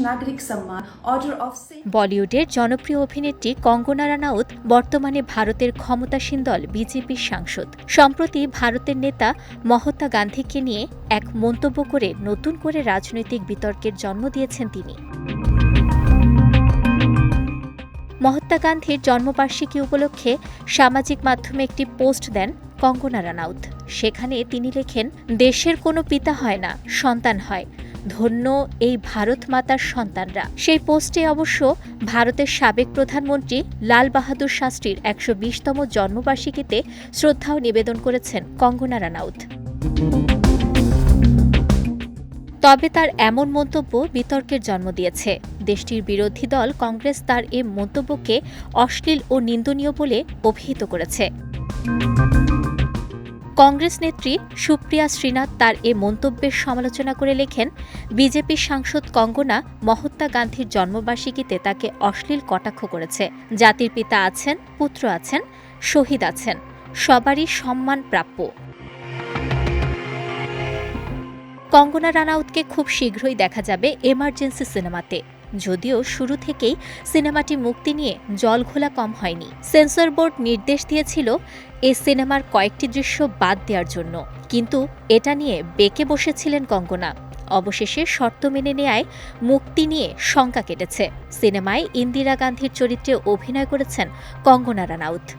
নাগরিক সম্মান order of বলিউডের জনপ্রিয় অভিনেত্রী কঙ্গনা রানাউত বর্তমানে ভারতের ক্ষমতাসীন দল বিজেপির সাংসদ। সম্প্রতি ভারতের নেতা মহাত্মা গান্ধীকে নিয়ে এক মন্তব্য করে নতুন করে রাজনৈতিক বিতর্কের জন্ম দিয়েছেন তিনি। মহাত্মা গান্ধীর জন্মবার্ষিকী উপলক্ষে সামাজিক মাধ্যমে একটি পোস্ট দেন কঙ্গনা রানাউত। সেখানে তিনি লেখেন, দেশের কোনো পিতা হয় না, সন্তান হয়। ধন্য এই ভারত মাতার সন্তানরা। সেই পোস্টে অবশ্য ভারতের সাবেক প্রধানমন্ত্রী লাল বাহাদুর শাস্ত্রীর একশো বিশতম জন্মবার্ষিকীতে শ্রদ্ধাও নিবেদন করেছেন কঙ্গনা রানাউত। তবে তার এমন মন্তব্য বিতর্কের জন্ম দিয়েছে। দেশটির বিরোধী দল কংগ্রেস তার এ মন্তব্যকে অশ্লীল ও নিন্দনীয় বলে অভিহিত করেছে। কংগ্রেস নেত্রী সুপ্রিয়া শ্রীনাথ তার এ মন্তব্যের সমালোচনা করে লেখেন বিজেপি সাংসদ কঙ্গনা মহাত্মা গান্ধীর জন্মবার্ষিকীতে তাকে অশ্লীল কটাক্ষ করেছে। জাতির পিতা আছেন, পুত্র আছেন, শহীদ আছেন। সবারই সম্মান প্রাপ্য। কঙ্গনা রানাউতকে খুব শীঘ্রই দেখা যাবে এমার্জেন্সি সিনেমাতে। যদিও শুরু থেকেই সিনেমাটি মুক্তি নিয়ে জলঘোলা কম হয়নি। সেন্সর বোর্ড নির্দেশ দিয়েছিল এ সিনেমার কয়েকটি দৃশ্য বাদ দেওয়ার জন্য। কিন্তু এটা নিয়ে বেঁকে বসেছিলেন কঙ্গনা। অবশেষে শর্ত মেনে নেয়ায় মুক্তি নিয়ে শঙ্কা কেটেছে। সিনেমায় ইন্দিরা গান্ধীর চরিত্রে অভিনয় করেছেন কঙ্গনা রানাউত।